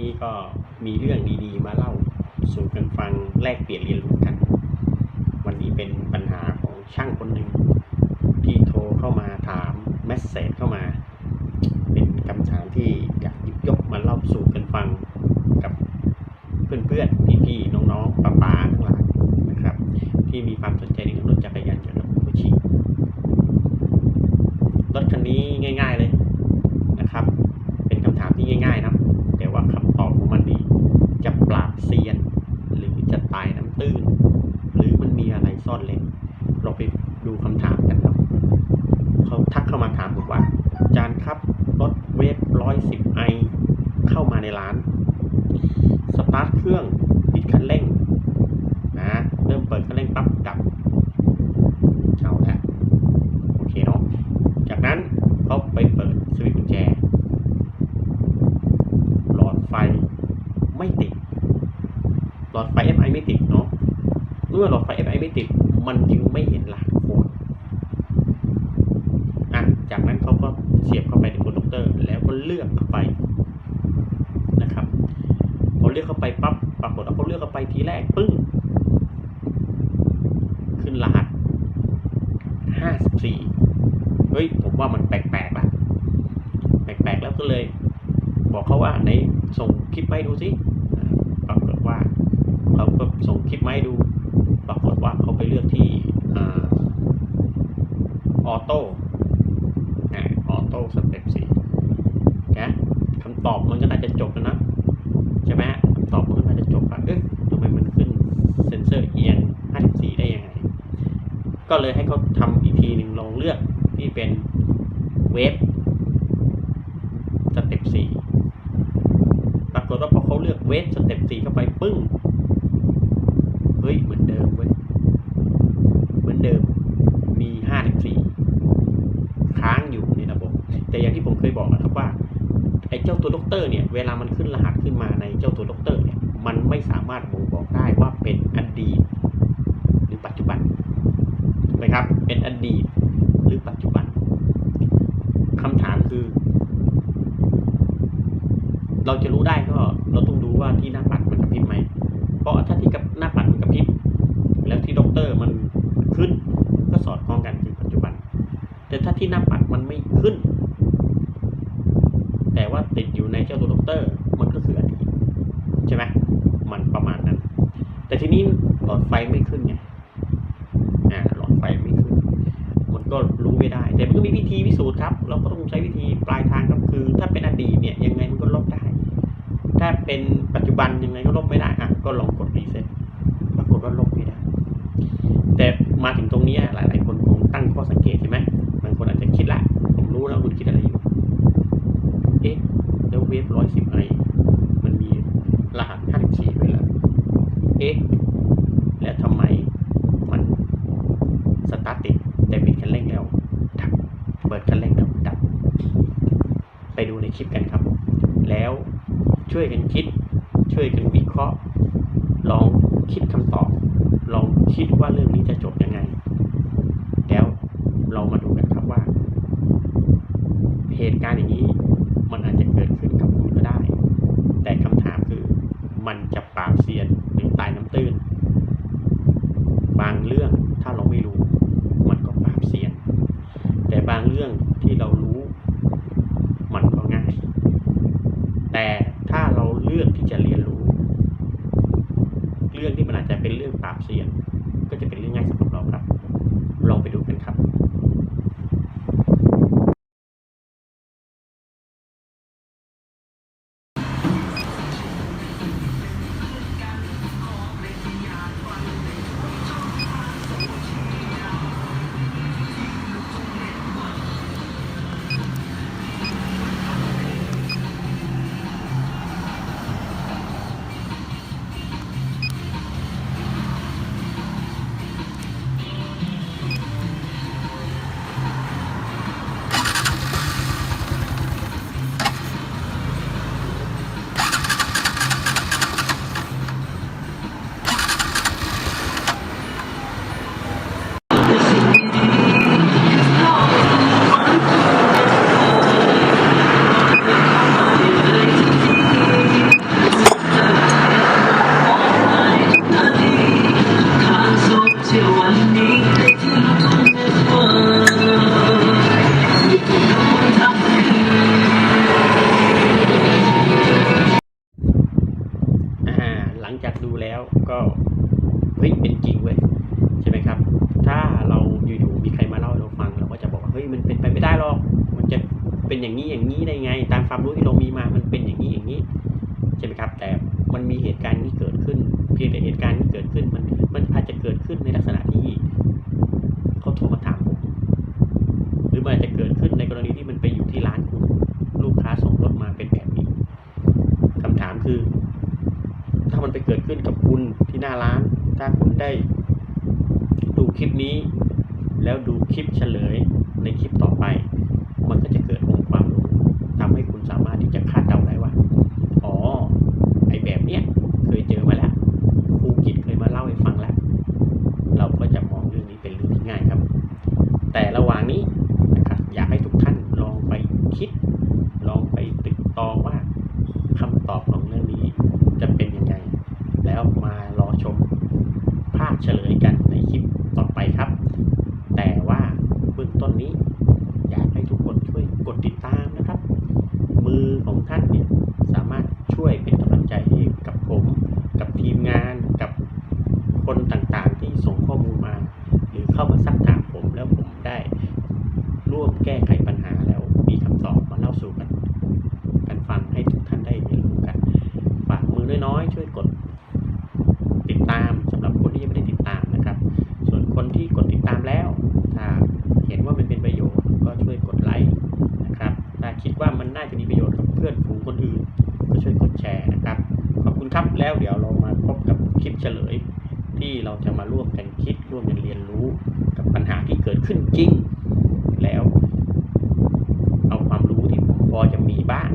นี้ก็มีเรื่องดีๆ มาเล่าสู่กันฟังแลกเปลี่ยนเรียนรู้กัน วันนี้เป็นปัญหาของช่างคนหนึ่งที่โทรเข้ามาถามแมสเซจเข้ามา เป็นคำถามที่อยากหยิบยกมาเล่าสู่กันฟังกับเพื่อนๆพี่ๆน้องๆป้าๆทั้งหลายนะครับ ที่มีความสนใจในรถจักรยานยนต์และรถชิรถคันนี้ง่าย ๆเลยนะครับ เป็นคำถามที่ง่าย ๆ นะ แต่ว่าคำตอบของมันดีจะปราบเซียน หรือจะตายน้ำตื้น หรือมันมีอะไรซ่อนเร้นเราไปดูคำถามกันครับ เขาทักเข้ามาถามผมว่าอาจารย์ครับรถเวฟร้อยสิบไอเข้ามาในร้าน สตาร์ทเครื่องปิดคันเร่งนะเริ่มเปิดคันเร่งปั๊บดับเอาละโอเคเนาะจากนั้นเขาไปเปิดสวิตช์กุญแจ หลอดไฟไม่ติด หลอดไฟ FI ไม่ติดเนาะเมื่อหลอดไฟ FI ไม่ติด มันจึงไม่เห็นรหัสโค้ดอะ จากนั้นเขาก็เสียบเข้าไปในโปรดักเตอร์ แล้วก็เลื อกเข้าไปนะครับพอเลือกเข้าไปปั๊บปรากฏว่าเขาเลือกเข้าไปทีแรกปึ้งขึ้นรหัส54เฮ้ยผมว่ามันแปลกๆละแปลกๆแล้วก็เลย บอกเขาว่าไหนส่งคลิปมาให้ดูสิปรากฏว่าเขาก็ส่งคลิปมาให้ดู ปรากฏว่าเขาไปเลือกที่อออโต้อ่าออโต้สเต็ปสี่นะคำตอบมันก็น่าจะจบแล้วนะ ใช่ไหมฮะคำตอบมันก็น่าจะจบแล้วเอ๊ะทำไมมันขึ้นเซนเซอร์เอียง 54 ได้ยังไง ก็เลยให้เขาทำอีกทีหนึ่งลองเลือกที่เป็นเวฟสเต็ปสี่ปรากฏว่าพอเขาเลือกเวทสเต็ปสี่เข้าไปปึ้ง เฮ้ย เหมือนเดิมเว้ย เหมือนเดิม มีห้าถึงสี่ค้างอยู่ในระบบ แต่อย่างที่ผมเคยบอกนะครับว่า ไอ้เจ้าตัวด็อกเตอร์เนี่ย เวลามันขึ้นรหัสขึ้นมาในเจ้าตัวด็อกเตอร์เนี่ย มันไม่สามารถบ่งบอกได้ว่าเป็นอดีต ถูกไหมครับ เป็นอดีตหรือปัจจุบันคำถามคือ เราจะรู้ได้ก็เราต้องดูว่าที่หน้าปัดมันกระพริบไหมเพราะถ้าที่กับหน้าปัดมันกระพริบแล้วที่ด็อกเตอร์มันขึ้น ก็สอดคล้องกันคือปัจจุบัน แต่ถ้าที่หน้าปัดมันไม่ขึ้น แต่ว่าติดอยู่ในเจ้าตัวด็อกเตอร์มันก็คืออดีตใช่ไหมมันประมาณนั้น แต่ทีนี้หลอดไฟไม่ขึ้นไงอ่าหลอดไฟไม่ขึ้น มันก็รู้ไม่ได้ แต่มันก็มีวิธีพิสูจน์ครับ เราก็ต้องใช้วิธีปลายทางก็คือ ถ้าเป็นอดีตเนี่ยยังไงมันก็ลบได้ ถ้าเป็นปัจจุบันยังไงก็ลบไม่ได้อะก็ลองกดรีเซ็ตปรากฏว่าลบไม่ได้ แต่มาถึงตรงนี้ยหลาย ๆ คนคงตั้งข้อสังเกตใช่ไหมบางคนอาจจะคิดละ ผมรู้แล้วคุณคิดอะไรอยู่ เอ๊ะแล้วเวฟร้อยสิบไอมันมีรหัสห้าสี่ด้วยเหรอเอ๊ะแล้วทำไมมันสตาร์ทติดแต่ปิดคันเร่งแล้วดับเปิดคันเร่งแล้วดับ ไป ดูในคลิปกันครับ แล้วช่วยกันคิด ช่วยกันวิเคราะห์ ลองคิดคำตอบ ลองคิดว่าเรื่องนี้จะจบยังไง แล้วเรามาดูกันครับว่า เหตุการณ์อย่างนี้มันอาจจะเกิดขึ้นกับคุณก็ได้ แต่คำถามคือมันจะปราบเซียนหรือตายน้ำตื้น บางเรื่องถ้าเราไม่รู้ มันก็ปราบเซียน แต่บางเรื่องที่เรารู้ เป็นจริงเว้ยใช่ไหมครับ ถ้าเราอยู่ๆมีใครมาเล่าเราฟังเราก็จะบอกว่าเฮ้ยมันเป็นไปไม่ได้หรอก มันจะเป็นอย่างนี้อย่างนี้ได้ไง ตามความรู้ที่เรามีมามันเป็นอย่างนี้อย่างนี้ใช่ไหมครับ แต่มันมีเหตุการณ์ที่เกิดขึ้น เพียงแต่เหตุการณ์ที่เกิดขึ้นมันมันอาจจะเกิดขึ้นในลักษณะที่เขาโทรมาถามหรือมันอาจจะเกิดขึ้นในกรณีที่มันไปอยู่ที่ร้านคุณลูกค้าส่งรถมาเป็นแบบนี้คำถามคือ ถ้ามันไปเกิดขึ้นกับคุณที่หน้าร้าน ถ้าคุณได้ดูคลิปนี้ แล้วดูคลิปเฉลยในคลิปต่อไป มันก็จะเกิดองค์ความรู้ทำให้คุณสามารถที่จะคาดเดาได้ว่า อ๋อ ไอแบบเนี้ยเคยเจอมาแล้วครูกิจเคยมาเล่าให้ฟังแล้ว เราก็จะมองเรื่องนี้เป็นเรื่องที่ง่ายครับ แต่ระหว่างนี้นะครับ อยากให้ทุกท่านลองไปคิด ลองไปตึกตองว่าคำตอบของเรื่องนี้จะเป็นยังไง แล้วมารอชมภาพ เฉลยกันในคลิปต่อไปครับ แต่ว่าเบื้องต้นนี้อยากให้ทุกคนช่วยกดติดตามนะครับ มือของท่านเนี่ยสามารถช่วยเป็นกำลังใจให้กับผม กับทีมงานกับคนต่างๆ ที่ส่งข้อมูลมา หรือเข้ามาซักถามผมแล้วผมได้ร่วมแก้ไขปัญหาแล้วมีคำตอบมาเล่าสู่กัน กันฟังให้ทุกท่านได้เรียนรู้กัน ฝากมือน้อยๆช่วยกดติด ครับแล้วเดี๋ยวเรามาพบกับคลิปเฉลย ที่เราจะมาร่วมกันคิดร่วมกันเรียนรู้กับปัญหาที่เกิดขึ้นจริง แล้ว เอาความรู้ที่ผมพอจะมีบ้าง